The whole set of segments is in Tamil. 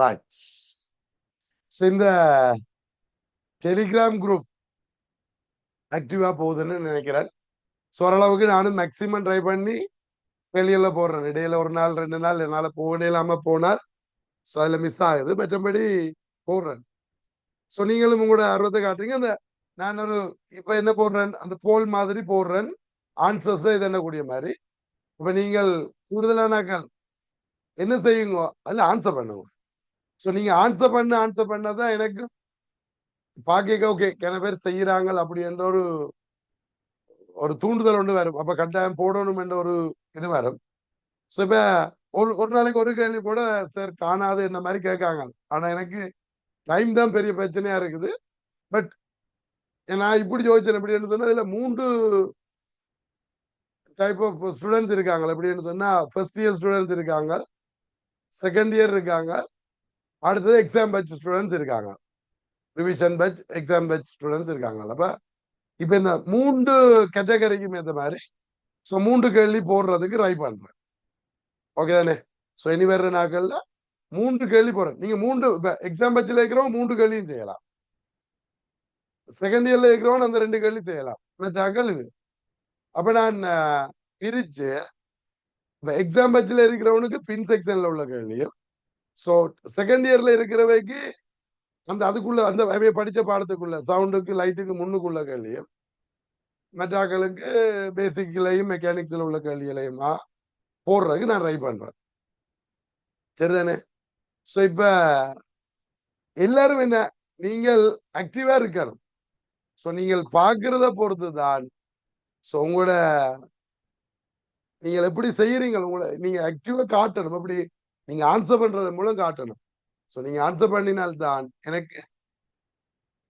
ரைட் ஸோ இந்த டெலிகிராம் குரூப் ஆக்டிவா போகுதுன்னு நினைக்கிறேன். ஸோ ஓரளவுக்கு நானும் மேக்சிமம் ட்ரை பண்ணி வெளியில போடுறேன் இடையில ஒரு நாள் ரெண்டு நாள் என்னால் போக இல்லாமல் போனால் ஸோ அதில் மிஸ் ஆகுது. மற்றபடி போடுறேன் ஸோ நீங்களும் உங்களோட ஆர்வத்தை காட்டுறீங்க. அந்த நான் ஒரு இப்போ என்ன போடுறேன்? அந்த போல் மாதிரி போடுறேன். ஆன்சர்ஸை இது என்னக்கூடிய மாதிரி. இப்போ நீங்கள் கூடுதலானாக்கள் என்ன செய்யுங்க அதில் ஆன்சர் பண்ணுங்க. ஸோ நீங்க ஆன்சர் பண்ண ஆன்சர் பண்ணதான் எனக்கு பாக்க ஓகே கிண பேர் செய்யறாங்க அப்படின்ற ஒரு ஒரு தூண்டுதல் ஒன்று வரும். அப்ப கட்டாயம் போடணும் என்ற ஒரு இது வரும். ஸோ இப்ப ஒரு ஒரு நாளைக்கு ஒரு கேள்வி கூட சார் காணாது என்ன மாதிரி கேட்காங்க. ஆனா எனக்கு டைம் தான் பெரிய பிரச்சனையா இருக்குது. பட் நான் இப்படி யோசிச்சேன் எப்படின்னு சொன்னா இதுல மூன்று டைப் ஆஃப் ஸ்டூடெண்ட்ஸ் இருக்காங்க எப்படின்னு சொன்னா ஃபர்ஸ்ட் இயர் ஸ்டூடெண்ட்ஸ் இருக்காங்க செகண்ட் இயர் இருக்காங்க அடுத்தது எக்ஸாம் பேட்ச் ஸ்டூடெண்ட்ஸ் இருக்காங்க. Revision batch exam batch students இருக்காங்க அப்போ இப்போ இந்த மூன்று கேட்டகரிக்கும் ஏற்ற மாதிரி ஸோ மூன்று கேள்வி போடுறதுக்கு ட்ரை பண்ணுறேன் ஓகே தானே? ஸோ இனி வர்ற நாட்கள்ல மூன்று கேள்வி போடுறேன். நீங்க மூன்று இப்போ எக்ஸாம் பேட்சில் இருக்கிறவங்க மூன்று கேள்வியும் செய்யலாம். செகண்ட் இயர்ல இருக்கிறவன் அந்த ரெண்டு கேள்வி செய்யலாம். மற்றாக்கள் இது? அப்போ நான் பிரிச்சு இப்போ எக்ஸாம் பேட்சில் இருக்கிறவனுக்கு பின் செக்ஷன்ல உள்ள கேள்வியும் ஸோ செகண்ட் இயர்ல இருக்கிறவைக்கு அந்த அதுக்குள்ள அந்த படிச்ச பாடத்துக்குள்ள சவுண்டுக்கு லைட்டுக்கு முன்னுக்குள்ள கேள்வியும் மற்றாக்களுக்கு பேசிக்லையும் மெக்கானிக்ஸ்ல உள்ள கேள்விகளையுமா போடுறதுக்கு நான் ட்ரை பண்றேன். சரிதானே? ஸோ இப்ப எல்லாரும் என்ன? நீங்கள் ஆக்டிவா இருக்கணும். ஸோ நீங்கள் பார்க்கறத பொறுத்து தான் ஸோ உங்களோட நீங்கள் எப்படி செய்யறீங்க உங்களை நீங்க ஆக்டிவா காட்டணும். எப்படி நீங்க ஆன்சர் பண்றது மூலம் காட்டணும். ஸோ நீங்க ஆன்சர் பண்ணினால்தான் எனக்கு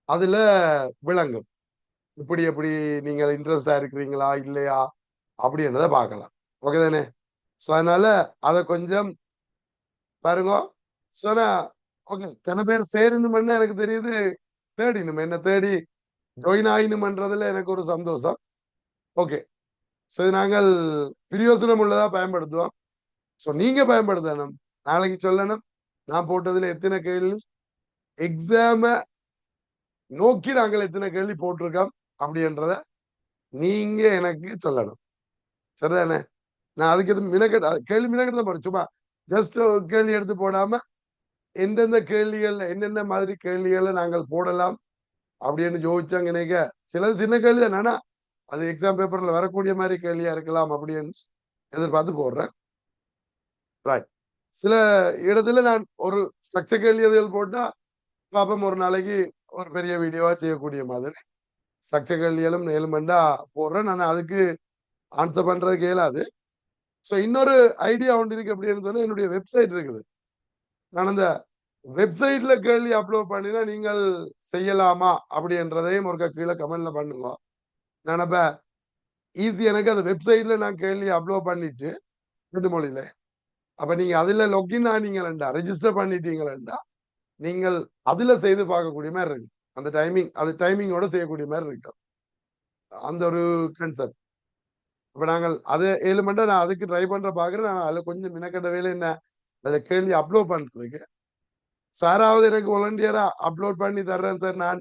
அதுல விளங்கும். இப்படி எப்படி நீங்க இன்ட்ரெஸ்டா இருக்கிறீங்களா இல்லையா அப்படின்றத பார்க்கலாம். ஓகே தானே? ஸோ அதனால அதை கொஞ்சம் பாருங்க. ஸோ ஓகே கன பேர் சேரணுமென்னு எனக்கு தெரியுது. தேடினும் என்ன தேடி ஜாயின் ஆயினும்ன்றதுல எனக்கு ஒரு சந்தோஷம். ஓகே ஸோ இது நாங்கள் பிரியோசனம் உள்ளதா பயன்படுத்துவோம். ஸோ நீங்க பயன்படுத்தணும். நாளைக்கு சொல்லணும். நான் போட்டதுல எத்தனை கேள்வி? எக்ஸாம நோக்கி நாங்கள் எத்தனை கேள்வி போட்டிருக்கோம்? அப்படின்றத நீங்க எனக்கு சொல்லணும். சரிதானே? நான் அதுக்கு எதுவும் மினக்கெட் கேள்வி மினக்கெட்டு தான் போறேன் சும்மா ஜஸ்ட் கேள்வி எடுத்து போடாம எந்தெந்த கேள்விகள்ல என்னென்ன மாதிரி கேள்விகளை நாங்கள் போடலாம் அப்படின்னு யோசிச்சாங்க நினைக்க சிலது சின்ன கேள்வி தான் ஆனா அது எக்ஸாம் பேப்பர்ல வரக்கூடிய மாதிரி கேள்வியா இருக்கலாம் அப்படின்னு எதிர்பார்த்து போடுறேன். ரைட் சில இடத்துல நான் ஒரு ஸ்ட்ரக்சர் கேள்வி போட்டா பாப்பம் ஒரு நாளைக்கு ஒரு பெரிய வீடியோவா செய்யக்கூடிய மாதிரி. ஸ்ட்ரக்சர் கேள்விகளும் எலிமெண்டா போடுறேன். நான் அதுக்கு ஆன்சர் பண்றதுக்கு இயலாது. ஸோ இன்னொரு ஐடியா ஒன்று இருக்கு. அப்படின்னு சொன்னா என்னுடைய வெப்சைட் இருக்குது. நான் அந்த வெப்சைட்ல கேள்வி அப்லோட் பண்ணினா நீங்கள் செய்யலாமா? அப்படின்றதையும் ஒரு கீழே கமெண்ட்ல பண்ணுங்க. நான் அப்ப ஈஸி எனக்கு அந்த வெப்சைட்ல நான் கேள்வி அப்லோட் பண்ணிட்டு ரெண்டு மொழியில. அப்ப நீங்க அதுல லொக்கின் ஆனீங்களா ரெஜிஸ்டர் பண்ணிட்டீங்களா நீங்கள் அதுல செய்து பார்க்கக்கூடிய மாதிரி இருக்கு. அந்த டைமிங் அது டைமிங்கோட செய்யக்கூடிய மாதிரி இருக்கு. அந்த ஒரு கன்செப்ட் அப்ப நாங்கள் அது ஏழு மண்டா நான் அதுக்கு ட்ரை பண்ற பாக்குறேன். நான் அதுல கொஞ்சம் மினக்கட்ட வேலை என்ன? அதுல கேள்வி அப்லோட் பண்றதுக்கு. சாராவது எனக்கு வாலண்டியரா அப்லோட் பண்ணி தர்றேன் சார் நான்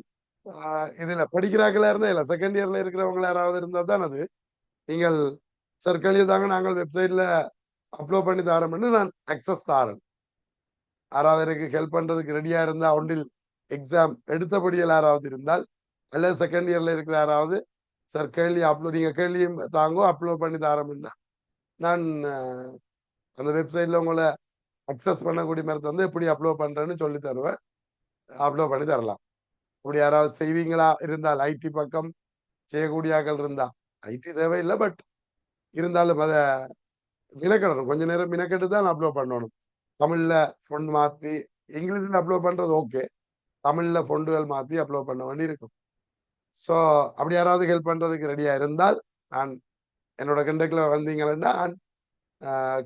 இதுல படிக்கிறாங்களா இருந்தா இல்ல செகண்ட் இயர்ல இருக்கிறவங்க யாராவது இருந்தா தான் அது. நீங்கள் சார் கேள்வி தாங்க நாங்கள் வெப்சைட்ல அப்லோட் பண்ணி தரோம்னு நான் அக்சஸ் தாரேன். யாராவது எனக்கு ஹெல்ப் பண்றதுக்கு ரெடியா இருந்தா ஒன்றில் எக்ஸாம் எடுத்தபடியில் யாராவது இருந்தால் அல்லது செகண்ட் இயர்ல இருக்கிற யாராவது சார் கேள்வி அப்லோட் நீங்க கேள்வியும் தாங்கோ அப்லோட் பண்ணி தரோம்னா நான் அந்த வெப்சைட்ல உங்களை அக்சஸ் பண்ணக்கூடிய மாதிரி தந்து எப்படி அப்லோட் பண்றேன்னு சொல்லி தருவேன். அப்லோட் பண்ணி தரலாம். இப்படி யாராவது செய்வீங்களா? இருந்தால் ஐடி பக்கம் செய்யக்கூடிய இருந்தா ஐடி தேவையில்லை பட் இருந்தாலும் அதை மினக்கெடணும் கொஞ்ச நேரம் மினக்கெட்டு தான் அப்லோட் பண்ணணும். தமிழ்ல ஃபொண்ட் மாத்தி இங்கிலீஷ்ல அப்லோட் பண்றது ஓகே தமிழ்ல ஃபொண்டுகள் மாத்தி அப்லோட் பண்ண வேண்டி இருக்கும். ஸோ அப்படி யாராவது ஹெல்ப் பண்றதுக்கு ரெடியா இருந்தால் நான் என்னோட கண்டக்ட்ல வந்தீங்கன்னா நான்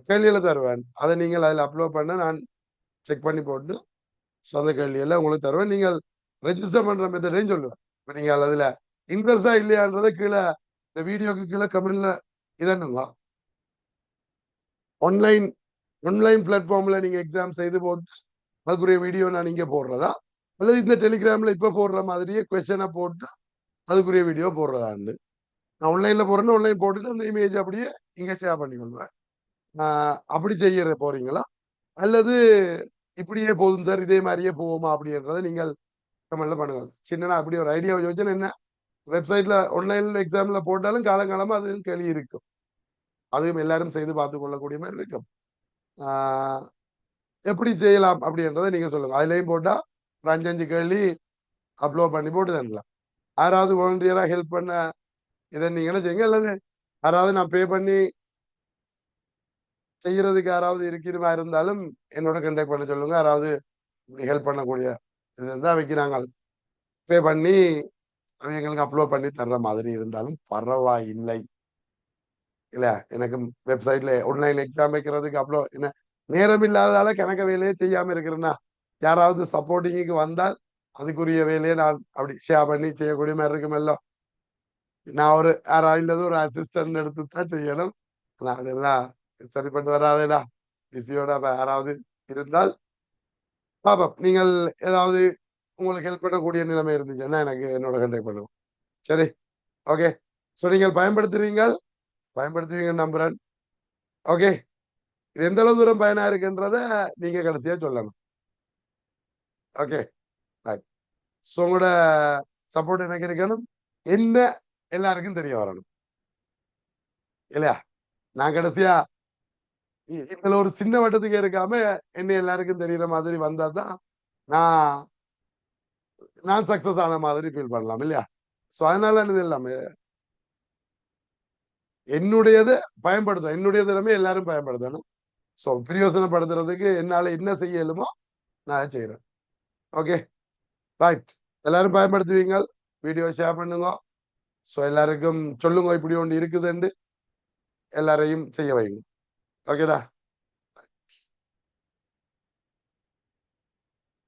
கேள்வியில தருவேன். அதை நீங்கள் அதில் அப்லோட் பண்ண நான் செக் பண்ணி போட்டு சொந்த கேள்வியில உங்களுக்கு தருவேன். நீங்கள் ரெஜிஸ்டர் பண்ற மெத்தடையும் சொல்லுவேன். இப்போ நீங்கள் அதுல இன்ட்ரெஸ்டா இல்லையான்றதை கீழே இந்த வீடியோக்கு கீழே கமெண்ட்ல இதன்னுங்க ஆன்லைன் ஆன்லைன் பிளாட்ஃபார்மில் நீங்கள் எக்ஸாம் செய்து போட்டு அதுக்குரிய வீடியோ நான் இங்கே போடுறதா? அல்லது இந்த டெலிகிராமில் இப்போ போடுற மாதிரியே கொஸ்டனை போட்டு அதுக்குரிய வீடியோ போடுறதான்னு நான் ஆன்லைனில் போடுறேன்னா ஆன்லைன் போட்டுட்டு அந்த இமேஜ் அப்படியே இங்கே ஷேர் பண்ணிக்கொள்வேன். ஆஹ் அப்படி செய்யற போகிறீங்களா அல்லது இப்படியே போதும் சார் இதே மாதிரியே போவோமா அப்படின்றத நீங்கள் கமெண்ட்ல பண்ணுங்க. சின்னனா அப்படி ஒரு ஐடியா யோசனை என்ன? வெப்சைட்ல ஆன்லைன்ல எக்ஸாம்ல போட்டாலும் காலங்காலமா அது கேள்வி இருக்கும். அதுவும் எல்லாரும் செய்து பார்த்து கொள்ளக்கூடிய மாதிரி இருக்கும். ஆஹ் எப்படி செய்யலாம் அப்படின்றத நீங்க சொல்லுங்க. அதுலயும் போட்டா ஒரு அஞ்சஞ்சு கேள்வி அப்லோட் பண்ணி போட்டு தரலாம். யாராவது வாலண்டியரா ஹெல்ப் பண்ண இதை நீங்க என்ன செய்யுங்க. அல்லது யாராவது நான் பே பண்ணி செய்யறதுக்கு யாராவது இருக்கிறமா இருந்தாலும் என்னோட கண்டெக்ட் பண்ண சொல்லுங்க. யாராவது இப்படி ஹெல்ப் பண்ணக்கூடிய இது இருந்தால் வைக்கிறாங்க பே பண்ணி அவங்க எங்களுக்கு அப்லோட் பண்ணி தர்ற மாதிரி இருந்தாலும் பரவாயில்லை. இல்ல எனக்கு வெப்சைட்ல ஆன்லைன் எக்ஸாம் வைக்கிறதுக்கு அப்புறம் என்ன நேரம் இல்லாததால கணக்க வேலையே செய்யாம இருக்கிறேன்னா யாராவது சப்போர்ட்டிங்க்கு வந்தால் அதுக்குரிய வேலையை நான் அப்படி ஷேர் பண்ணி செய்யக்கூடிய மாதிரி இருக்குமല്ലോ நான் ஒரு யாராவது ஒரு அசிஸ்டன்ட் எடுத்து தான் செய்யணும். ஆனா அதெல்லாம் சரிப்பட்டு வராதேடா. பிஸியோட யாராவது இருந்தால் பாப்போம். நீங்கள் ஏதாவது உங்களுக்கு ஹெல்ப் பண்ணக்கூடிய நிலைமை இருந்துச்சுன்னா எனக்கு என்னோட கண்டக்ட் பண்ணுவோம் சரி ஓகே ஸோ நீங்கள் பயன்படுத்துறீங்கள் பயன்படுத்துவீங்க நம்புறேன். ஓகே இது எந்த அளவு தூரம் பயனா இருக்குன்றத நீங்க கடைசியா சொல்லணும். ஓகே ரைட் ஸோ உங்களோட சப்போர்ட் எனக்கு இருக்கணும். என்ன எல்லாருக்கும் தெரிய வரணும். இல்லையா? நான் கடைசியா இதுல ஒரு சின்ன வட்டத்துக்கு இருக்காம என்ன எல்லாருக்கும் தெரியற மாதிரி வந்தா தான் நான் நான் சக்சஸ் ஆன மாதிரி ஃபீல் பண்ணலாம் இல்லையா? ஸோ அதனால இது எல்லாமே என்னுடையதை பயன்படுத்தும் என்னுடைய திறமை எல்லாரும் பயன்படுத்தணும். ஸோ பிரயோசனப்படுத்துறதுக்கு என்னால் என்ன செய்யலுமோ நான் செய்கிறேன் ஓகே ரைட் எல்லாரும் பயன்படுத்துவீங்க. வீடியோ ஷேர் பண்ணுங்க. ஸோ எல்லாருக்கும் சொல்லுங்க இப்படி ஒன்று இருக்குதுண்டு. எல்லாரையும் செய்ய வைங்க. ஓகேடா